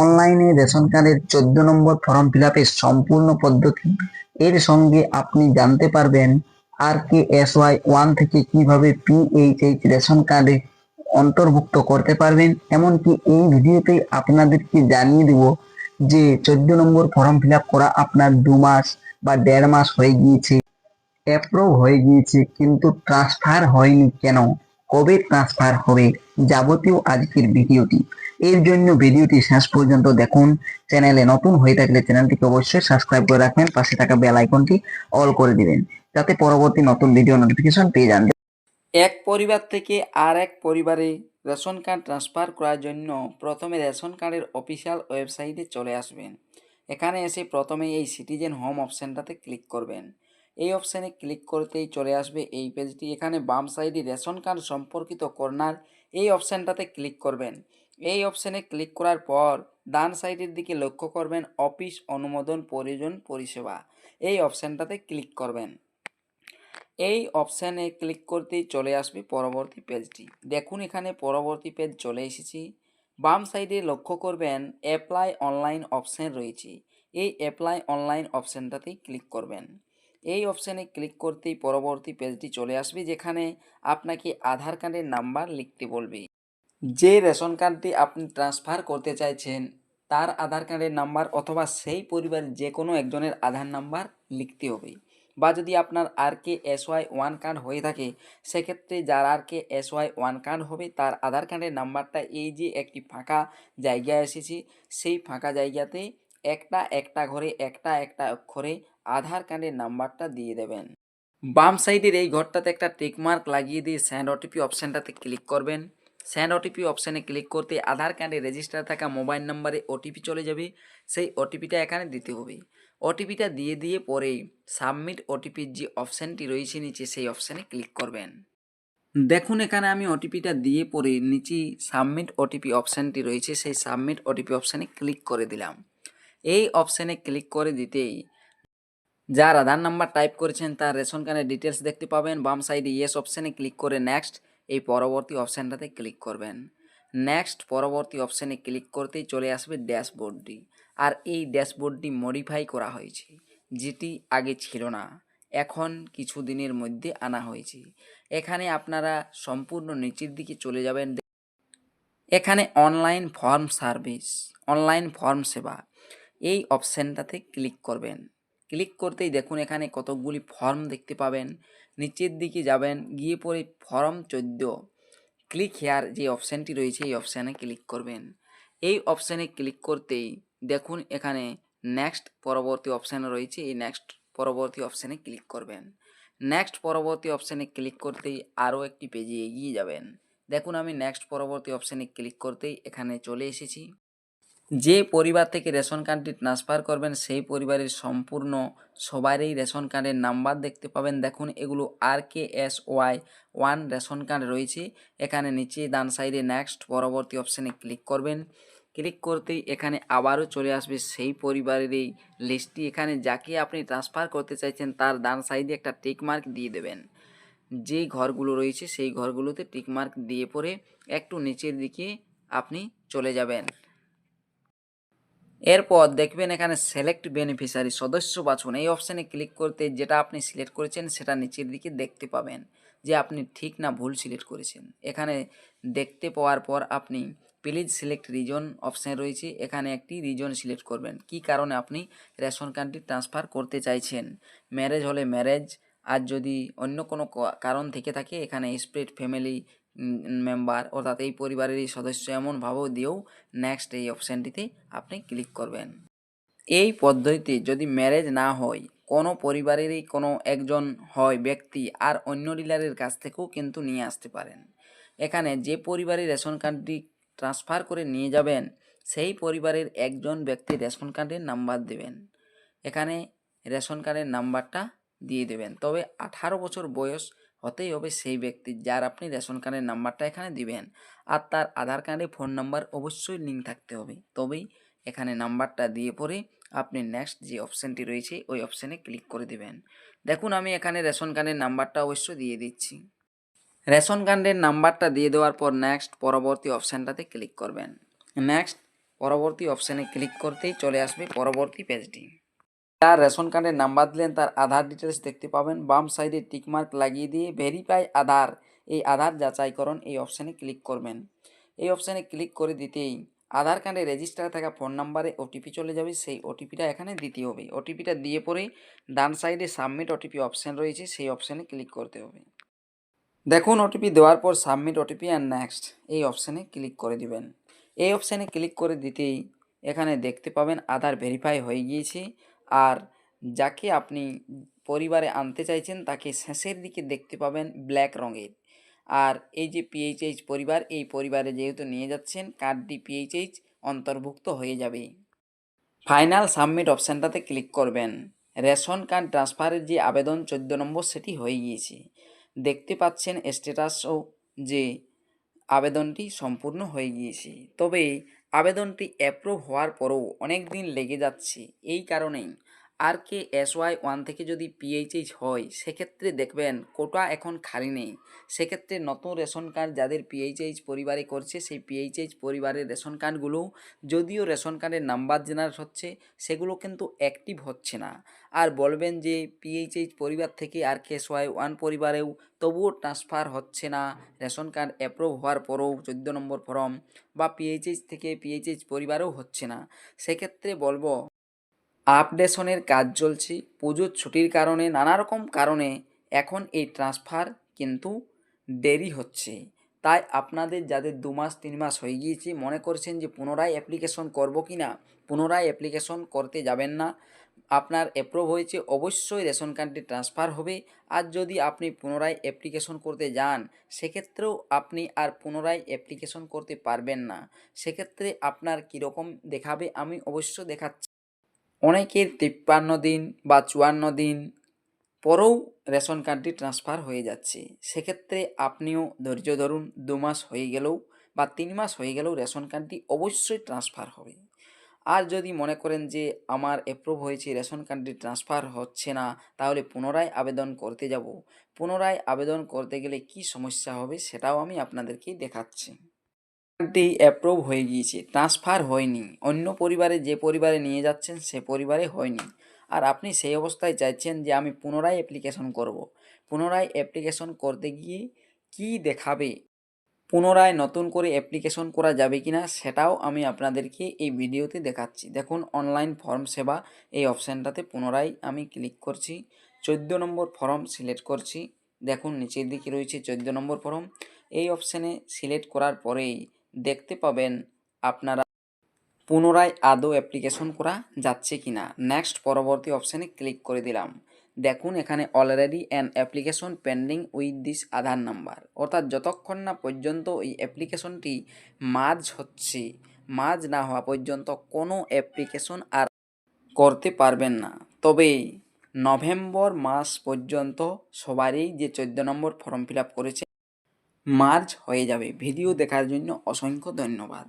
অনলাইনে রেশন কার্ডের চোদ্দ নম্বর ফর্ম ফিল সম্পূর্ণ পদ্ধতি। এর সঙ্গে আপনি জানতে পারবেন R K S Y one থেকে কীভাবে পিএইচএইচ রেশন কার্ডে অন্তর্ভুক্ত করতে পারবেন। এমনকি এই ভিডিওতে আপনাদেরকে জানিয়ে দেব যে চোদ্দ নম্বর ফর্ম ফিল করা আপনার দু মাস বা দেড় মাস হয়ে গিয়েছে অ্যাপ্রুভ হয়ে গিয়েছে, কিন্তু ট্রান্সফার হয়নি কেন? কবে ট্রান্সফার হবে? যাবতীয় আজকের ভিডিওটি। এর জন্য ভিডিওটি শেষ পর্যন্ত দেখুন। চ্যানেলে নতুন হয়ে থাকলে চ্যানেলটিকে অবশ্যই সাবস্ক্রাইব করে রাখবেন, পাশে থাকা বেল আইকনটি অল করে দিবেন, যাতে পরবর্তী নতুন ভিডিও নোটিফিকেশন পেয়ে যান। এক পরিবার থেকে আর এক পরিবারে রেশন কার্ড ট্রান্সফার করার জন্য প্রথমে রেশন কার্ডের অফিসিয়াল ওয়েবসাইটে চলে আসবেন। এখানে এসে প্রথমে এই সিটিজেন হোম অপশানটাতে ক্লিক করবেন। এই অপশানে ক্লিক করতেই চলে আসবে এই পেজটি। এখানে বাম সাইডে রেশন কার্ড সম্পর্কিত কর্নার, এই অপশানটাতে ক্লিক করবেন। এই অপশানে ক্লিক করার পর, ডান সাইডের দিকে লক্ষ্য করবেন অফিস অনুমোদন, প্রয়োজন, পরিষেবা। এই অপশানটাতে ক্লিক করবেন। এই অপশানে ক্লিক করতেই চলে আসবে পরবর্তী পেজটি দেখুন এখানে পরবর্তী পেজ চলে এসেছি। বাম সাইডে লক্ষ্য করবেন অ্যাপ্লাই অনলাইন অপশান রয়েছে। এই অ্যাপ্লাই অনলাইন অপশানটাতেই ক্লিক করবেন। এই অপশানে ক্লিক করতেই পরবর্তী পেজটি চলে আসবে, যেখানে আপনাকে আধার কার্ডের নাম্বার লিখতে বলবে। যে রেশন কার্ডটি আপনি ট্রান্সফার করতে চাইছেন, তার আধার কার্ডের নাম্বার অথবা সেই পরিবারের যে কোনো একজনের আধার নাম্বার লিখতে হবে। বা যদি আপনার R K S Y one card হয়ে থাকে, সেক্ষেত্রে যার R K S Y one card হবে, তার আধার কার্ডের নাম্বারটা এই যে একটি ফাঁকা জায়গায় এসেছে, সেই ফাঁকা জায়গাতে একটা একটা ঘরে একটা একটা অক্ষরে আধার কার্ডের নাম্বারটা দিয়ে দেবেন। বাম সাইডের এই ঘরটাতে একটা টিকমার্ক লাগিয়ে দিয়ে স্যান্ড ওটিপি অপশানটাতে ক্লিক করবেন। স্যান্ড ওটিপি অপশানে ক্লিক করতে আধার কার্ডে রেজিস্টার থাকা মোবাইল নাম্বারে ওটিপি চলে যাবে। সেই ওটিপিটা এখানে দিতে হবে। ওটিপিটা দিয়ে দিয়ে পরে সাবমিট ওটিপির যে অপশানটি রয়েছে নিচে সেই অপশানে ক্লিক করবেন। দেখুন এখানে আমি ওটিপিটা দিয়ে পরে নিচে সাবমিট ওটিপি অপশানটি রয়েছে, সেই সাবমিট ওটিপি অপশানে ক্লিক করে দিলাম। এই অপশানে ক্লিক করে দিতেই যার আধার নাম্বার টাইপ করেছেন তার রেশন কার্ডের ডিটেলস দেখতে পাবেন। বাম সাইডে ইয়েস অপশানে ক্লিক করে নেক্সট। এই পরবর্তী অপশানটাতে ক্লিক করবেন। নেক্সট পরবর্তী অপশানে ক্লিক করতেই চলে আসবে ড্যাশবোর্ডটি। আর এই ড্যাশবোর্ডটি মডিফাই করা হয়েছে, যেটি আগে ছিল না, এখন কিছু দিনের মধ্যে আনা হয়েছে। এখানে আপনারা সম্পূর্ণ নিচের দিকে চলে যাবেন। এখানে online form service, online form সেবা, এই অপশানটাতে ক্লিক করবেন। ক্লিক করতেই দেখুন এখানে কতকগুলি ফর্ম দেখতে পাবেন। নিচের দিকে যাবেন, গিয়ে পরে ফর্ম চোদ্দ। ক্লিক হেয়ার যে অপশানটি রয়েছে, এই অপশানে ক্লিক করবেন। এই অপশানে ক্লিক করতেই দেখুন এখানে নেক্সট পরবর্তী অপশান রয়েছে, এই নেক্সট পরবর্তী অপশানে ক্লিক করবেন। নেক্সট পরবর্তী অপশানে ক্লিক করতেই আরও একটি পেজে এগিয়ে যাবেন। দেখুন আমি নেক্সট পরবর্তী অপশানে ক্লিক করতেই এখানে চলে এসেছি। যে পরিবার থেকে রেশন কার্ডটি ট্রান্সফার করবেন, সেই পরিবারের সম্পূর্ণ সবারই রেশন কার্ডের নাম্বার দেখতে পাবেন। দেখুন, এগুলো R K S Y one ration card রয়েছে। এখানে নিচে ডান সাইডে নেক্সট পরবর্তী অপশানে ক্লিক করবেন। ক্লিক করতেই এখানে আবারও চলে আসবে সেই পরিবারের এই লিস্টটি এখানে যাকে আপনি ট্রান্সফার করতে চাইছেন, তার ডান সাইডে একটা টিক মার্ক দিয়ে দেবেন। যেই ঘরগুলো রয়েছে, সেই ঘরগুলোতে টিক মার্ক দিয়ে পরে একটু নিচের দিকে আপনি চলে যাবেন। এরপর দেখবেন এখানে সিলেক্ট বেনিফিশিয়ারি সদস্য বাছুন। এই অপশানে ক্লিক করতে যেটা আপনি সিলেক্ট করেছেন, সেটা নিচের দিকে দেখতে পাবেন যে আপনি ঠিক না ভুল সিলেক্ট করেছেন। এখানে দেখতে পাওয়ার পর আপনি প্লিজ সিলেক্ট রিজন অপশান রয়েছে। এখানে একটি রিজন সিলেক্ট করবেন। কি কারণে আপনি রেশন কার্ডটি ট্রান্সফার করতে চাইছেন? ম্যারেজ হলে ম্যারেজ আর যদি অন্য কোনো কারণ থেকে থাকে, এখানে স্প্রেড ফ্যামিলি মেম্বার অর্থাৎ এই পরিবারেরই সদস্য এমনভাবেও দিয়েও নেক্সট এই অপশানটিতে আপনি ক্লিক করবেন। এই পদ্ধতিতে যদি ম্যারেজ না হয়, কোনো পরিবারেরই কোনো একজন হয় ব্যক্তি আর অন্য ডিলারের কাছ থেকেও কিন্তু নিয়ে আসতে পারেন। এখানে যে পরিবারের রেশন কার্ডটি ট্রান্সফার করে নিয়ে যাবেন, সেই পরিবারের একজন ব্যক্তি রেশন কার্ডের নাম্বার দেবেন। এখানে রেশন কার্ডের নাম্বারটা দিয়ে দেবেন। তবে আঠারো বছর বয়স হতেই হবে সেই ব্যক্তি যার আপনি রেশন কার্ডের নাম্বারটা এখানে দিবেন। আর তার আধার কার্ডে ফোন নাম্বার অবশ্যই লিঙ্ক থাকতে হবে। তবেই এখানে নাম্বারটা দিয়ে পরে আপনি নেক্সট যে অপশানটি রয়েছে, ওই অপশানে ক্লিক করে দিবেন। দেখুন, আমি এখানে রেশন কার্ডের নাম্বারটা অবশ্যই দিয়ে দিচ্ছি। রেশন কার্ডের নাম্বারটা দিয়ে দেওয়ার পর নেক্সট পরবর্তী অপশানটাতে ক্লিক করবেন। নেক্সট পরবর্তী অপশানে ক্লিক করতেই চলে আসবে পরবর্তী পেজটি তার রেশন কার্ডের নাম্বার দিলেন, তার আধার ডিটেলস দেখতে পাবেন। বাম সাইডে টিকমার্ক লাগিয়ে দিয়ে ভেরিফাই আধার। এই আধার যাচাইকরণ এই অপশানে ক্লিক করবেন। এই অপশানে ক্লিক করে দিতেই আধার কার্ডে রেজিস্টার থাকা ফোন নাম্বারে ওটিপি চলে যাবে। সেই ওটিপিটা এখানে দিতে হবে। ওটিপিটা দিয়ে পরেই ডান সাইডে সাবমিট ওটিপি অপশান রয়েছে, সেই অপশানে ক্লিক করতে হবে। দেখুন ওটিপি দেওয়ার পর সাবমিট ওটিপি অ্যান্ড নেক্সট এই অপশানে ক্লিক করে দিবেন। এই অপশানে ক্লিক করে দিতেই এখানে দেখতে পাবেন আধার ভেরিফাই হয়ে গিয়েছে। আর যাকে আপনি পরিবারে আনতে চাইছেন, তাকে শেষের দিকে দেখতে পাবেন ব্ল্যাক রঙের। আর এই যে পিএইচএইচ পরিবার, এই পরিবারে যেহেতু নিয়ে যাচ্ছেন কার্ডটি পিএইচএইচ অন্তর্ভুক্ত হয়ে যাবে। ফাইনাল সাবমিট অপশানটাতে ক্লিক করবেন। রেশন কার্ড ট্রান্সফারের যে আবেদন চোদ্দ নম্বর, সেটি হয়ে গিয়েছে। দেখতে পাচ্ছেন স্ট্যাটাসও যে আবেদনটি সম্পূর্ণ হয়ে গিয়েছে। তবে আবেদনটি অ্যাপ্রুভ হওয়ার পরও অনেক দিন লেগে যাচ্ছে। এই কারণেই R K S Y one থেকে যদি পিএইচএইচ হয়, সেক্ষেত্রে দেখবেন কোটা এখন খালি নেই। সেক্ষেত্রে নতুন রেশন কার্ড যাদের পিএইচএইচ পরিবারে করছে, সেই পিএইচএইচ পরিবারের রেশন কার্ডগুলো যদিও রেশন কার্ডের নাম্বার জেনারেট হচ্ছে, সেগুলো কিন্তু অ্যাক্টিভ হচ্ছে না। আর বলবেন যে পিএইচএইচ পরিবার থেকে R K S Y one পরিবারেও তবুও ট্রান্সফার হচ্ছে না, রেশন কার্ড অ্যাপ্রুভ হওয়ার পরেও চোদ্দ নম্বর ফর্ম বা পিএইচএইচ থেকে পিএইচএইচ পরিবারেও হচ্ছে না। সেক্ষেত্রে বলব আপডেশনের কাজ চলছে। পুজোর ছুটির কারণে নানা রকম কারণে এখন এই ট্রান্সফার কিন্তু দেরি হচ্ছে। তাই আপনাদের যাদের দু মাস, তিন মাস হয়ে গিয়েছে, মনে করছেন যে পুনরায় অ্যাপ্লিকেশন করব কি না পুনরায় অ্যাপ্লিকেশন করতে যাবেন না, আপনার অ্যাপ্রুভ হয়েছে, অবশ্যই রেশন কার্ডটি ট্রান্সফার হবে। আর যদি আপনি পুনরায় অ্যাপ্লিকেশন করতে যান, সেক্ষেত্রেও আপনি আর পুনরায় অ্যাপ্লিকেশন করতে পারবেন না। সেক্ষেত্রে আপনার কীরকম দেখাবে, আমি অবশ্য দেখাচ্ছি। অনেকের তিপ্পান্ন দিন বা চুয়ান্ন দিন পরেও রেশন কার্ডটি ট্রান্সফার হয়ে যাচ্ছে। সেক্ষেত্রে আপনিও ধৈর্য ধরুন, দু মাস হয়ে গেলেও বা তিন মাস হয়ে গেলেও রেশন কার্ডটি অবশ্যই ট্রান্সফার হবে। আর যদি মনে করেন যে আমার অ্যাপ্রুভ হয়েছে, রেশন কার্ডটি ট্রান্সফার হচ্ছে না, তাহলে পুনরায় আবেদন করতে যাব। পুনরায় আবেদন করতে গেলে কি সমস্যা হবে সেটাও আমি আপনাদেরকে দেখাচ্ছি। কার্ডটি অ্যাপ্রুভ হয়ে গিয়েছে। ট্রান্সফার হয়নি। অন্য পরিবারে যে পরিবারে নিয়ে যাচ্ছেন, সে পরিবারে হয়নি। আর আপনি সেই অবস্থায় চাইছেন যে আমি পুনরায় অ্যাপ্লিকেশন করব। পুনরায় অ্যাপ্লিকেশন করতে গিয়ে কি দেখাবে? পুনরায় নতুন করে অ্যাপ্লিকেশন করা যাবে কি না সেটাও আমি আপনাদেরকে এই ভিডিওতে দেখাচ্ছি। দেখুন অনলাইন ফর্ম সেবা এই অপশানটাতে পুনরায় আমি ক্লিক করছি। চোদ্দ নম্বর ফর্ম সিলেক্ট করছি। দেখুন, নিচের দিকে রয়েছে চোদ্দ নম্বর ফর্ম এই অপশানে সিলেক্ট করার পরেই দেখতে পাবেন আপনারা পুনরায় আদৌ অ্যাপ্লিকেশন করা যাচ্ছে কি না নেক্সট পরবর্তী অপশানে ক্লিক করে দিলাম। দেখুন, এখানে already an application pending with this Aadhaar number অর্থাৎ যতক্ষণ না পর্যন্ত এই অ্যাপ্লিকেশনটি মার্জ হচ্ছে মার্জ না হওয়া পর্যন্ত কোনো অ্যাপ্লিকেশন আর করতে পারবেন না। তবে নভেম্বর মাস পর্যন্ত সবারই যে চোদ্দ নম্বর ফর্ম ফিল করেছে মার্চ হয়ে যাবে। ভিডিও দেখার জন্য অসংখ্য ধন্যবাদ।